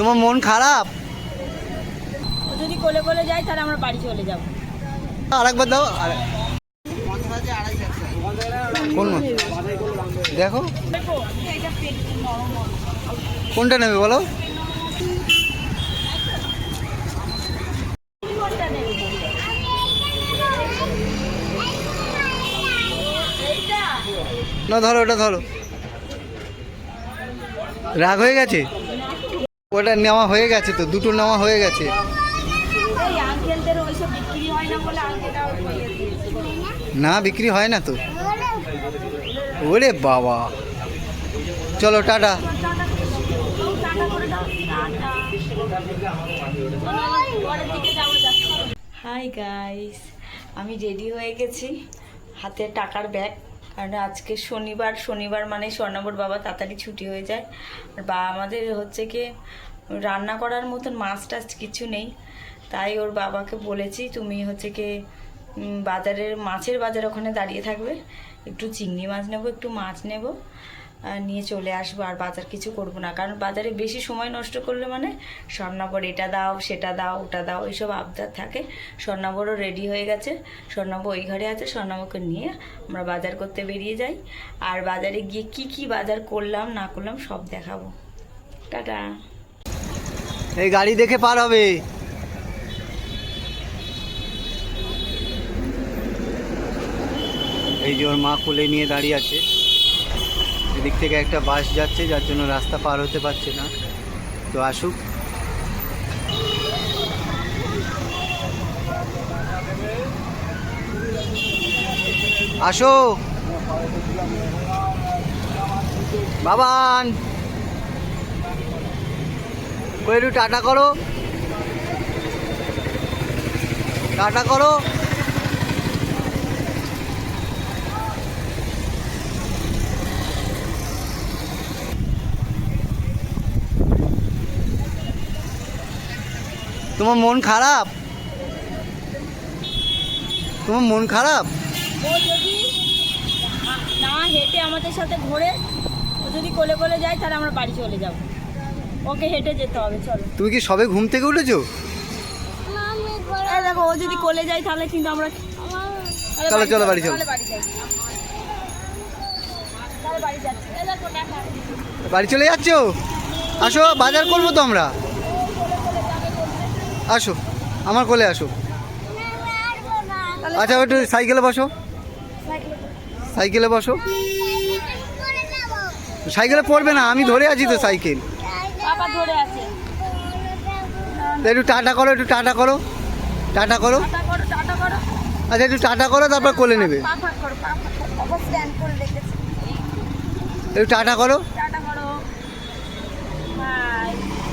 তোমার মন খারাপ? যদি কোলে কোলে যাই তাহলে আমরা বাড়ি চলে যাব। আরেকবার দাও আর। কোন? দেখো। কোনটা নেবে বলো? না ধরো ওটা ধরো। রাগ হয়ে গেছে? ওটা নেওয়া হয়ে গেছে তো দুটো নেওয়া হয়ে গেছে। না বিক্রি হয় না তো। ওরে বাবা। চলো টাটা। হাই গাইস আমি রেডি হয়ে গেছি। হাতে টাকার ব্যাগ কারণ আজকে শনিবার শনিবার মানে স্বর্ণাবর বাবা তাড়াতাড়ি ছুটি হয়ে যায়। আর বা আমাদের হচ্ছে কি, রান্না করার মতন মাছ টাছ কিছু নেই। তাই ওর বাবাকে বলেছি, তুমি হচ্ছে কি বাজারের, মাছের বাজার ওখানে দাঁড়িয়ে থাকবে। একটু চিংড়ি মাছ নেব, একটু মাছ নেব। আর নিয়ে চলে আসব আর বাজার কিছু করব না। কারণ বাজারে বেশি সময় নষ্ট করলে মানে স্বর্ণাবর এটা দাও, সেটা দাও, ওটা দাও, এইসব আবদার থাকে। স্বর্ণাবরও রেডি হয়ে গেছে। স্বর্ণাব ওই ঘরে আছে স্বর্ণাবকে নিয়ে আমরা বাজার করতে বেরিয়ে যাই। আর বাজারে গিয়ে কি কি বাজার করলাম, না করলাম, সব দেখাবো। টাটা। এই গাড়ি দেখে পার হবে। এই যে ওর মা কোলে নিয়ে দাঁড়িয়ে আছে। এদিক থেকে একটা বাস যাচ্ছে, যার জন্য রাস্তা পার হতে পারছে না। তো আসুক। আসো। বাবান। একটু টাটা করো। টাটা করো। তোমার মন খারাপ? তোমার মন খারাপ? ও যদি না হেঁটে আমাদের সাথে ঘোরে ও যদি কোলে কোলে যায় তাহলে আমরা বাড়ি চলে যাব। ওকে হেঁটে যেতে হবে চলো। তুমি কি সবে ঘুম থেকে উঠেছো? এই দেখো ও যদি কোলে যায় তাহলে কিন্তু আমরা চলো, চলো, বাড়ি চলো। বাড়ি চলে যাচ্ছো? আসো বাজার করব তো আমরা। আসো আমার কোলে আসো আচ্ছা একটু সাইকেলে বসো। সাইকেলে বসো। সাইকেলে পড়বে না আমি ধরে আছি তো সাইকেল। একটু টাটা করো একটু টাটা করো। টাটা করো। আচ্ছা একটু টাটা করো তারপর কোলে নেবে। একটু টাটা করো।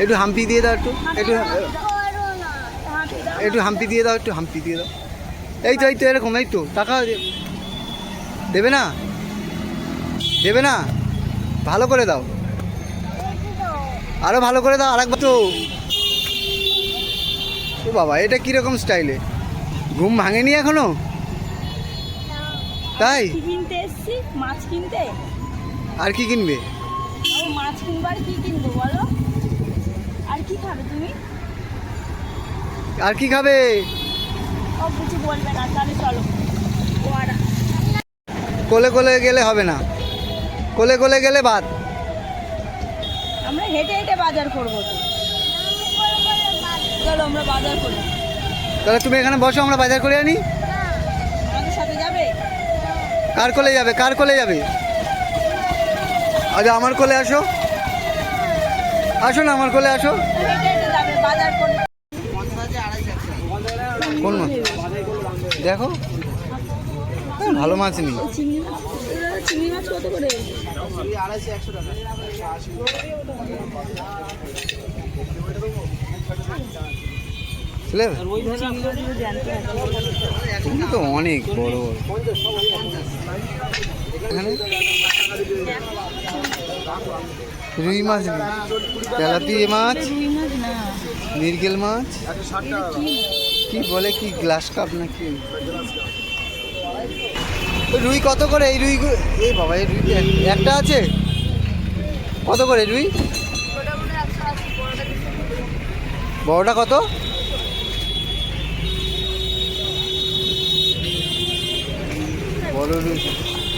একটু হাম্পি দিয়ে দাও একটু। একটু একটু হাম্পি দিয়ে দাও একটু হাম্পি দিয়ে দাও। এই তো এই তো এরকম এই তো টাকা দেবে না? দেবে না? ভালো করে দাও। আরও ভালো করে দাও আরেকবার তো। ও বাবা এটা কীরকম স্টাইলে? ঘুম ভাঙেনি এখনও? তাই? কিনতে এসছি মাছ কিনতে। আর কি কিনবে? মাছ কিনবো আর কি কিনবো বলো? আর কি খাবে তুমি? আর কি খাবে? কোলে কোলে গেলে হবে না। কোলে কোলে গেলে ভাত আমরা হেঁটে হেঁটে বাজার করব চলো আমরা বাজার করি। তাহলে তুমি এখানে বসো আমরা বাজার করে আনি। আমাদের সাথে যাবে? কার কোলে যাবে? কার কোলে যাবে? আচ্ছা আমার কোলে আসো। আসো না আমার কোলে আসো। বাজার করে কোন মাছ দেখো। হ্যাঁ, ভালো মাছ নেই। চিংড়ি মাছ কত করে চিংড়ি তো অনেক বড় এখানে? রুই মাছ তেলাপিয়া মাছ মিরগেল মাছ? কি বলে কি, গ্লাস কাপ নাকি? রুই কত করে? এই রুই এই বাবা, এই রুই একটা আছে? কত করে রুই? বড়টা কত? বড় রুই।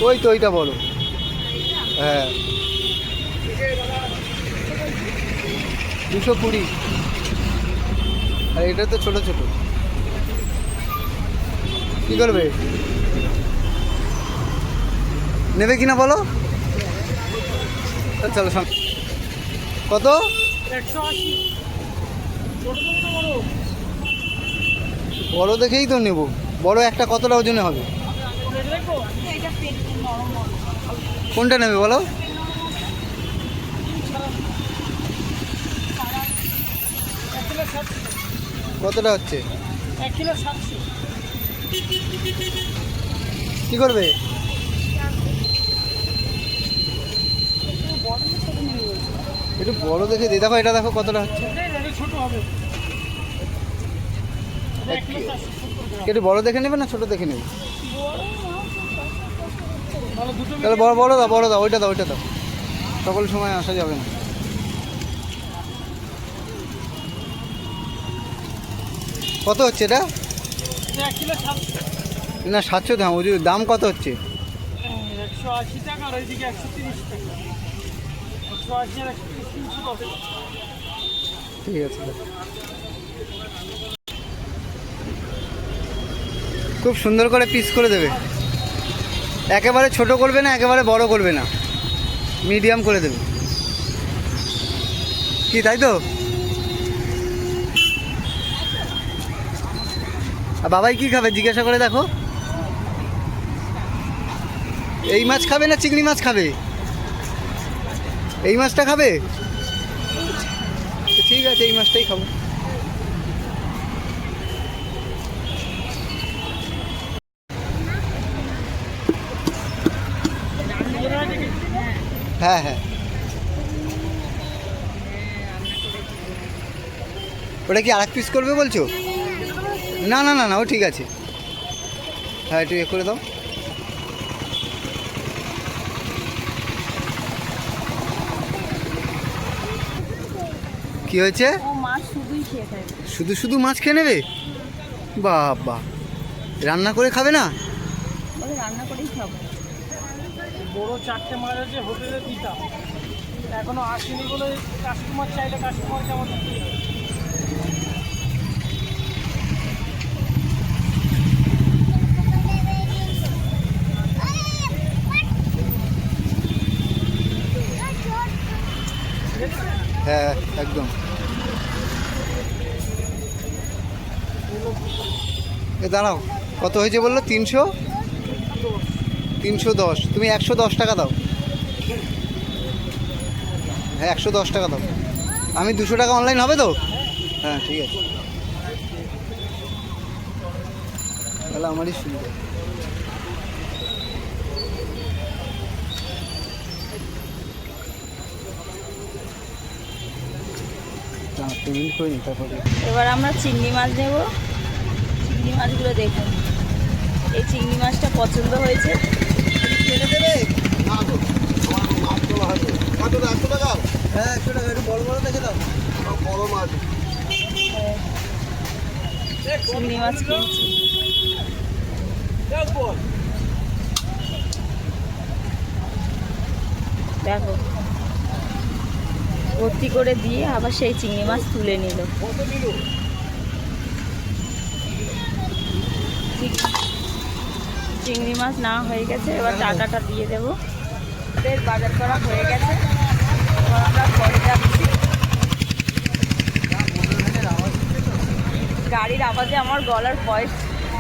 ওই তো, ওইটা বড়। হ্যাঁ। দুশো কুড়ি। আর, এটা তো ছোটো, ছোট। কি করবে? নেবে কিনা বলো? চলো কত? বড় দেখেই তো নেব। বড় একটা কতটা ওজনে হবে? কোনটা নেবে বলো? কতটা হচ্ছে? এক কিলো সাতশো। কি করবে? একটু বড় দেখে দিয়ে দেখো, এটা দেখো কতটা হচ্ছে। একটু বড় দেখে নেবে না ছোট দেখে নেবে? তাহলে বড় বড় দাও বড় দাও, ওইটা দাও ওইটা দাও। সকল সময় আসা যাবে না। কত হচ্ছে এটা এটা এক কিলো সাতশো না সাতশো দাম ওই দাম কত হচ্ছে? একশো আশি টাকা আর ওইদিকে একশো তিরিশ টাকা। একশো আশি আর একশো তিনশো দশ। ঠিক আছে। খুব সুন্দর করে পিস করে দেবে। একেবারে ছোট করবে না একেবারে বড় করবে না। মিডিয়াম করে দেবে। কি তাই তো? আর বাবাই কি খাবে জিজ্ঞাসা করে দেখো। এই মাছ খাবে না চিংড়ি মাছ খাবে? এই মাছটা খাবে? ঠিক আছে, এই মাছটাই খাব। হ্যাঁ হ্যাঁ। ওটা কি আর এক পিস করবে বলছো? না না না না, ও ঠিক আছে। হ্যাঁ একটু এ করে দাও। কি হয়েছে? ও মাছ শুধুই শুধু শুধু মাছ খেয়ে নেবে? বাবা। রান্না করে খাবে না? রান্না করেই খাব। বড় চারটে মাছ আছে হোটেলে দিতাম। এখনও আসেনি বলে কাস্টমার চাইলে কাস্টমার যেমন হ্যাঁ একদম। দাঁড়াও। কত হয়েছে বলল? তিনশো? তিনশো দশ। তুমি একশো দশ টাকা দাও। হ্যাঁ একশো দশ টাকা দাও। আমি দুশো টাকা অনলাইন হবে তো? হ্যাঁ ঠিক আছে। তাহলে আমারই সুবিধা। তারপরে এবার আমরা চিংড়ি মাছ নেব। চিংড়ি মাছগুলো দেখুন। এই চিংড়ি মাছটা পছন্দ হয়েছে। হ্যাঁ চিংড়ি দেখো। ভর্তি করে দিয়ে আবার সেই চিংড়ি মাছ তুলে নিল। চিংড়ি মাছ না হয়ে গেছে, এবার টাকাটা দিয়ে দেবো। বেশ, বাজার করা হয়ে গেছে। গাড়ির আওয়াজে আমার গলার ভয়েস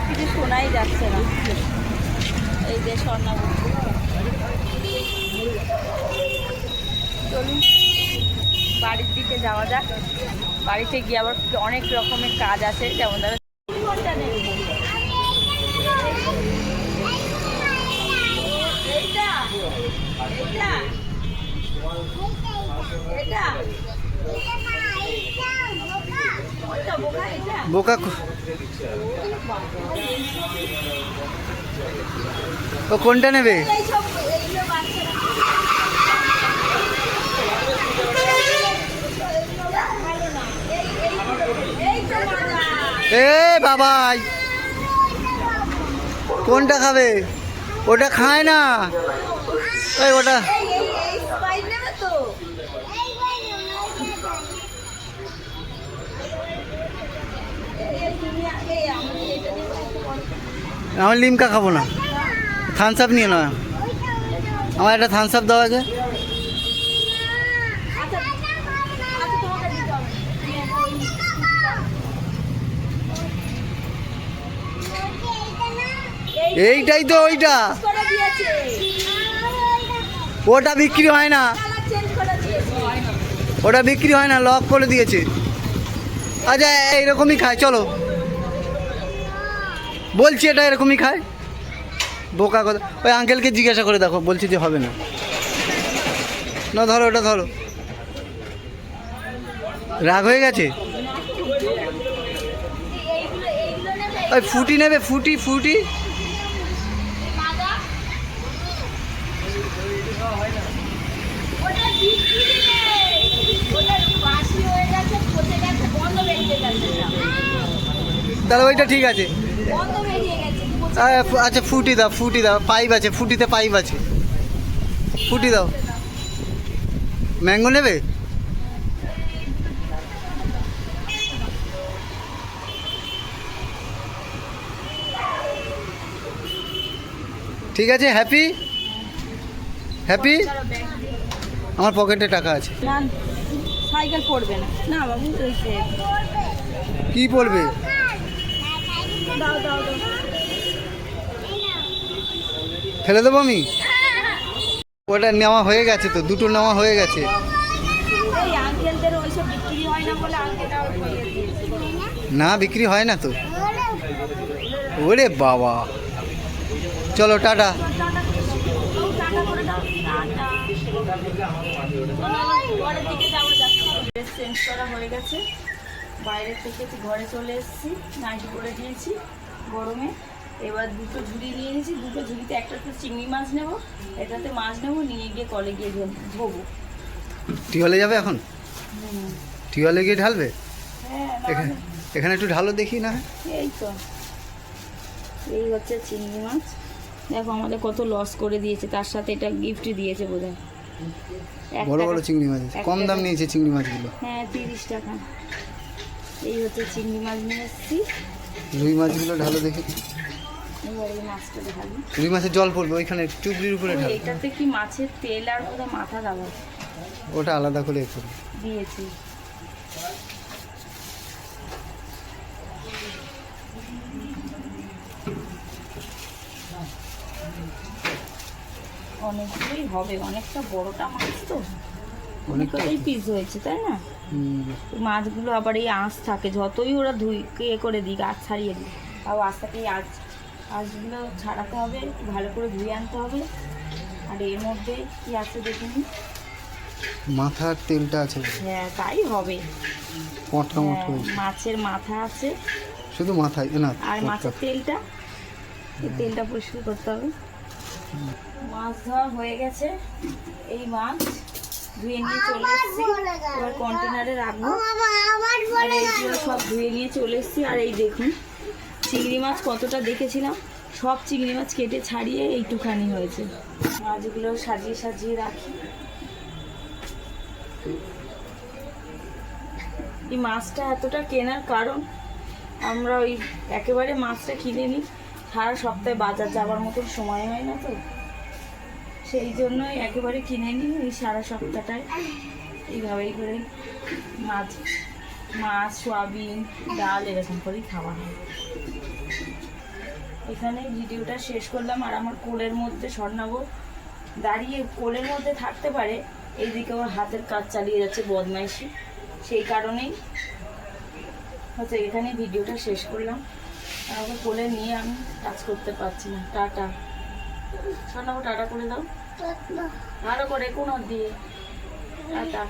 কিছু শোনাই যাচ্ছে না। এই যে চলুন, বাড়ির দিকে যাওয়া যাক। বাড়িতে গিয়ে আবার অনেক রকমের কাজ আছে, যেমন ধরো বোকা ও কোনটা নেবে? এ বাবাই। কোনটা খাবে? ওটা খায় না। এই ওটা আমি লিমকা খাব না। থামস আপ নিয়ে নয় আমার একটা থামস আপ দেওয়া আছে এইটাই তো ওইটা ওটা বিক্রি হয় না। ওটা বিক্রি হয় না লক করে দিয়েছে। আচ্ছা এইরকমই খায়, চলো। বলছি এটা এরকমই খায়? বোকা কথা। ওই আঙ্কেলকে জিজ্ঞাসা করে দেখো, বলছি যে হবে না। না, ধরো, ওটা ধরো। রাগ হয়ে গেছে? ওই ফুটি নেবে, ফুটি ফুটি? ওইটা ঠিক আছে। আচ্ছা ফুটি দাও ফুটি দাও পাইপ আছে ফুটিতে পাইপ আছে। ফুটি দাও। ম্যাঙ্গো নেবে? ঠিক আছে হ্যাপি? হ্যাপি? আমার পকেটে টাকা আছে। না সাইকেল পড়বে না। না বাবু কি পড়বে? ফেলে দেবো আমি? ওটা নেওয়া হয়ে গেছে তো দুটো নেওয়া হয়ে গেছে। না বিক্রি হয় না তো। ওরে বাবা। চলো টাটা। হয়ে গেছে। বাইরে থেকে ঘরে চলে এসেছি নাইটি করে দিয়েছি গরমে। এবার দুটো ঝুড়ি নিয়ে নিয়েছি দুটো ঝুড়িতে একটা তো চিংড়ি মাছ নেব এটাতে মাছ নেব নিয়ে গিয়ে কলে গিয়ে ধোবো। টিওলে যাবে এখন? টিওলে গিয়ে ঢালবে? হ্যাঁ এখানে এখানে একটু ঢালো দেখি না এই তো। এই হচ্ছে চিংড়ি মাছ। দেখো আমাদের কত লস করে দিয়েছে তার সাথে এটা গিফট দিয়েছে বোধ হয় বড় বড় চিংড়ি মাছ কম দাম নিয়েছে চিংড়ি মাছগুলো। হ্যাঁ তিরিশ টাকা। এই হচ্ছে চিংড়ি মাছ নিয়ে এসেছি। রুই মাছগুলো ঢালো দেখি। মাছটা দেখাবি। রুই মাছের জল পড়বে ওইখানে চুবড়ির উপরে ঢাল। এটাতে কি মাছের তেল আর পুরো মাথা দেওয়া ওটা আলাদা করে করবে দিয়েছি। অনেকগুলোই হবে অনেকটা বড়টা মাছ তো। অনেকটাই পিস হয়েছে তাই না? মাছগুলো আবার এই আঁশ থাকে যতই ওরা ধুই কে করে দিক আঁশ ছাড়িয়ে দিই তাও আঁশ থাকে এই আঁশ আঁশগুলো ছাড়াতে হবে ভালো করে ধুয়ে আনতে হবে। আর এর মধ্যে কি আছে দেখিনি? মাথার তেলটা আছে। হ্যাঁ তাই হবে। মটকা হ্যাঁ, মটকা মাছের মাথা আছে। শুধু মাথায় না আর মাছের তেলটা? তেলটা পরিষ্কার করতে হবে। মাছ ধোয়া হয়ে গেছে। এই মাছ ধুয়ে নিয়ে চলে এসেছি। এবার কন্টেনারে রাখব। আর এইগুলো সব ধুয়ে নিয়ে চলে এসেছি। আর এই দেখুন চিংড়ি মাছ কতটা দেখেছিলাম। সব চিংড়ি মাছ কেটে ছাড়িয়ে এইটুখানি হয়েছে। মাছগুলো সাজিয়ে সাজিয়ে রাখি। এই মাছটা এতটা কেনার কারণ আমরা ওই একেবারে মাছটা কিনে নিই। সারা সপ্তাহে বাজার যাওয়ার মতন সময় হয় না তো। সেই জন্যই একেবারে কিনে নিই এই সারা সপ্তাহটায়। এইভাবেই করে মাছ মাছ, সয়াবিন, ডাল এরকম করেই খাওয়া হয়। এখানে ভিডিওটা শেষ করলাম আর আমার কোলের মধ্যে স্বর্ণাব দাঁড়িয়ে কোলের মধ্যে থাকতে পারে, এইদিকে ওর হাতের কাজ চালিয়ে যাচ্ছে বদমাইশি। সেই কারণেই হচ্ছে এখানে ভিডিওটা শেষ করলাম। আর ওকে কোলে নিয়ে আমি কাজ করতে পারছি না। টাটা। স্বর্ণাব, টাটা করে দাও। ভালো করে কোনো দিয়ে। টাটা